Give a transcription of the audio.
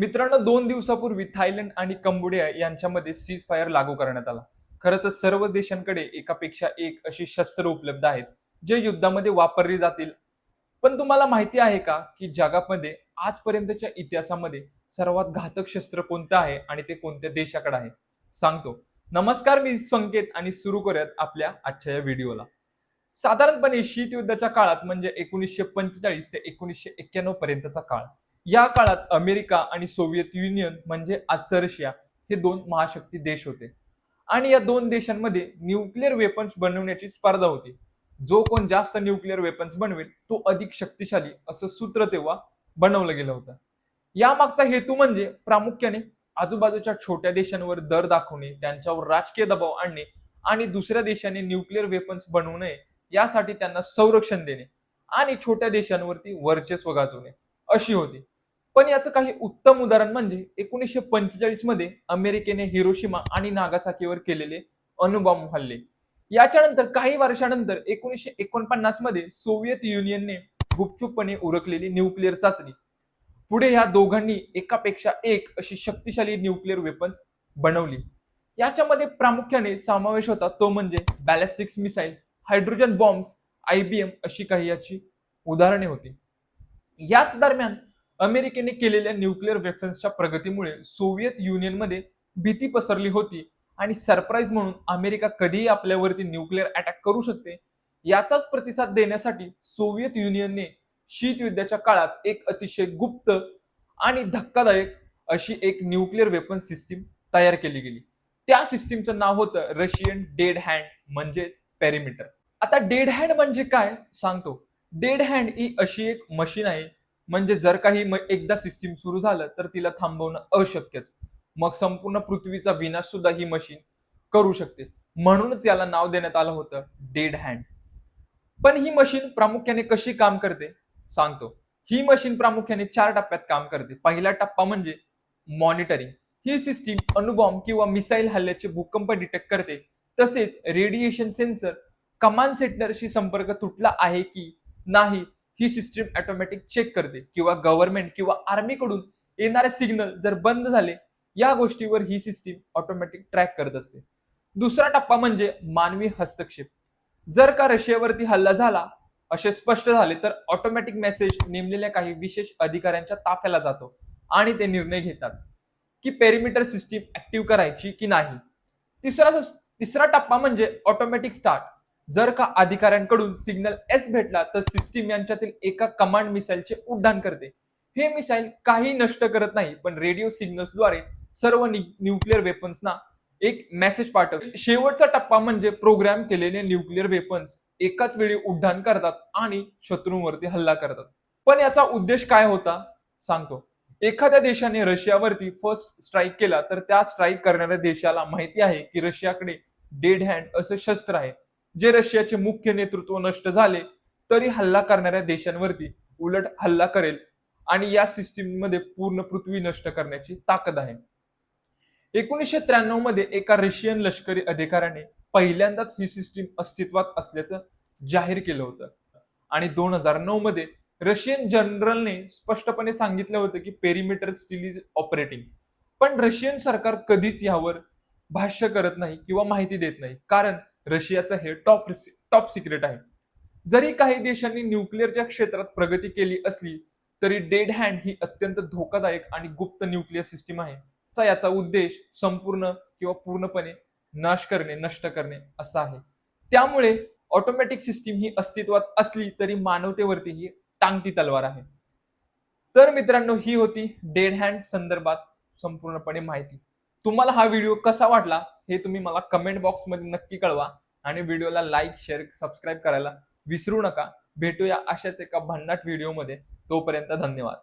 मित्रांनो दोन दिवसापूर्वी थायलंड आणि कंबोडिया यांच्यामध्ये सीज फायर लागू करण्यात आला. खरं तर सर्व देशांकडे एकापेक्षा एक अशी शस्त्र उपलब्ध आहेत जे युद्धामध्ये वापरली जातील. पण तुम्हाला माहिती आहे का की जगामध्ये आजपर्यंतच्या इतिहासामध्ये सर्वात घातक शस्त्र कोणतं आहे आणि ते कोणत्या देशाकडे आहे? सांगतो. नमस्कार मी संकेत आणि सुरू करूयात आपल्या आजच्या या व्हिडिओला. साधारणपणे शीत युद्धाच्या काळात म्हणजे एकोणीसशे पंचेचाळीस ते एकोणीसशे एक्क्याण्णव पर्यंतचा काळ या काळात अमेरिका आणि सोव्हिएत युनियन म्हणजे आजचं रशिया हे दोन महाशक्ती देश होते. आणि या दोन देशांमध्ये न्यूक्लिअर वेपन्स बनवण्याची स्पर्धा होती. जो कोण जास्त न्यूक्लिअर वेपन्स बनवेल तो अधिक शक्तिशाली असं सूत्र तेव्हा बनवलं गेलं होतं. यामागचा हेतू म्हणजे प्रामुख्याने आजूबाजूच्या छोट्या देशांवर दर दाखवणे त्यांच्यावर राजकीय दबाव आणणे आणि दुसऱ्या देशाने न्यूक्लिअर वेपन्स बनवू नये यासाठी त्यांना संरक्षण देणे आणि छोट्या देशांवरती वर्चस्व गाजवणे अशी होती. पण याचं काही उत्तम उदाहरण म्हणजे एकोणीसशे पंचेचाळीसमध्ये अमेरिकेने हिरोशिमा आणि नागासाकीवर केलेले अणुबॉम्ब हल्ले याच्यानंतर काही वर्षानंतर एकोणीसशे एकोणपन्नासमध्ये सोव्हिएत युनियनने गुपचूपपणे उरकलेली न्यूक्लिअर चाचणी. पुढे या दोघांनी एकापेक्षा एक अशी शक्तिशाली न्यूक्लिअर वेपन्स बनवली. याच्यामध्ये प्रामुख्याने समावेश होता तो म्हणजे ballistics missile hydrogen bombs IBM अशी काही याची उदाहरणे होती. याच दरम्यान अमेरिकेने केलेल्या न्यूक्लिअर वेफन्सच्या प्रगतीमुळे सोव्हिएत युनियनमध्ये भीती पसरली होती आणि सरप्राईज म्हणून अमेरिका कधीही आपल्यावरती न्यूक्लिअर अटॅक करू शकते याचाच प्रतिसाद देण्यासाठी सोव्हिएत युनियनने शीत युद्धाच्या काळात एक अतिशय गुप्त आणि धक्कादायक अशी एक न्यूक्लिअर वेपन सिस्टीम तयार केली गेली. त्या सिस्टीमचं नाव होतं रशियन डेड हँड म्हणजेच पॅरिमीटर. आता डेड हँड म्हणजे काय? सांगतो. डेड हँड ही अशी एक मशीन आहे म्हणजे जर काही एकदा सिस्टीम सुरू झालं तर तिला थांबवणं अशक्यच. मग संपूर्ण पृथ्वीचा विनाश सुद्धा ही मशीन करू शकते. म्हणूनच याला नाव देण्यात आलं होतं डेड हँड पण ही मशीन प्रामुख्याने कशी काम करते? सांगतो. ही मशीन प्रामुख्याने चार टप्प्यात काम करते. पहिला टप्पा म्हणजे मॉनिटरिंग ही सिस्टीम अणुबॉम्ब किंवा मिसाईल हल्ल्याचे भूकंप डिटेक्ट करते. तसेच रेडिएशन सेन्सर कमांड सेंटरशी संपर्क तुटला आहे की नाही ही सिस्टीम ऑटोमॅटिक चेक करते किंवा गव्हर्नमेंट किंवा आर्मीकडून येणारे सिग्नल जर बंद झाले या गोष्टीवर ही सिस्टीम ऑटोमॅटिक ट्रॅक करत असते. दुसरा टप्पा म्हणजे मानवी हस्तक्षेप. जर का रशियावरती हल्ला झाला असे स्पष्ट झाले तर ऑटोमॅटिक मेसेज नेमलेल्या काही विशेष अधिकाऱ्यांच्या ताफ्याला जातो आणि ते निर्णय घेतात की पेरिमीटर सिस्टीम ऍक्टिव्ह करायची की नाही. तिसरा तिसरा टप्पा म्हणजे ऑटोमॅटिक स्टार्ट जर का अधिकाऱ्यांकडून सिग्नल एस भेटला तर सिस्टीम यांच्यातील एका कमांड मिसाईलचे उड्डाण करते. हे मिसाईल काही नष्ट करत नाही पण रेडिओ सिग्नल्सद्वारे सर्व न्यूक्लिअर वेपन्सना एक मेसेज पाठवते. शेवटचा टप्पा म्हणजे प्रोग्राम केलेले न्यूक्लिअर वेपन्स एकाच वेळी उड्डाण करतात आणि शत्रूंवरती हल्ला करतात. पण याचा उद्देश काय होता? सांगतो. एखाद्या देशाने रशियावरती फर्स्ट स्ट्राईक केला तर त्या स्ट्राईक करणाऱ्या देशाला माहिती आहे की रशियाकडे डेड हँड असं शस्त्र आहे. जे रशियाचे मुख्य नेतृत्व नष्ट झाले तरी हल्ला करणाऱ्या देशांवरती उलट हल्ला करेल आणि या सिस्टीममध्ये पूर्ण पृथ्वी नष्ट करण्याची ताकद आहे. एकोणीसशे त्र्याण्णवमध्ये एका रशियन लष्करी अधिकाऱ्याने पहिल्यांदाच ही सिस्टीम अस्तित्वात असल्याचं जाहीर केलं होतं. आणि दोन हजार नऊ मध्ये रशियन जनरलने स्पष्टपणे सांगितलं होतं की पेरिमीटर स्टील इज ऑपरेटिंग पण रशियन सरकार कधीच यावर भाष्य करत नाही किंवा माहिती देत नाही. कारण रशियाचं हे टॉप टॉप सिक्रेट आहे. जरी काही देशांनी न्यूक्लिअरच्या क्षेत्रात प्रगती केली असली तरी डेड हँड ही अत्यंत धोकादायक आणि गुप्त न्यूक्लिअर सिस्टीम आहे. याचा उद्देश संपूर्ण किंवा पूर्णपणे नाश करणे नष्ट करणे असा आहे. त्यामुळे ऑटोमॅटिक सिस्टीम ही अस्तित्वात असली तरी मानवतेवरती ही टांगती तलवार आहे. तर मित्रांनो ही होती डेड हँड संदर्भात संपूर्णपणे माहिती. तुम्हाला हा व्हिडिओ कसा वाटला? हे तुम्ही मला कमेंट बॉक्समध्ये नक्की कळवा आणि व्हिडिओला लाईक शेअर सबस्क्राईब करायला विसरू नका. भेटूया अशाच एका भन्नाट व्हिडिओमध्ये तोपर्यंत धन्यवाद.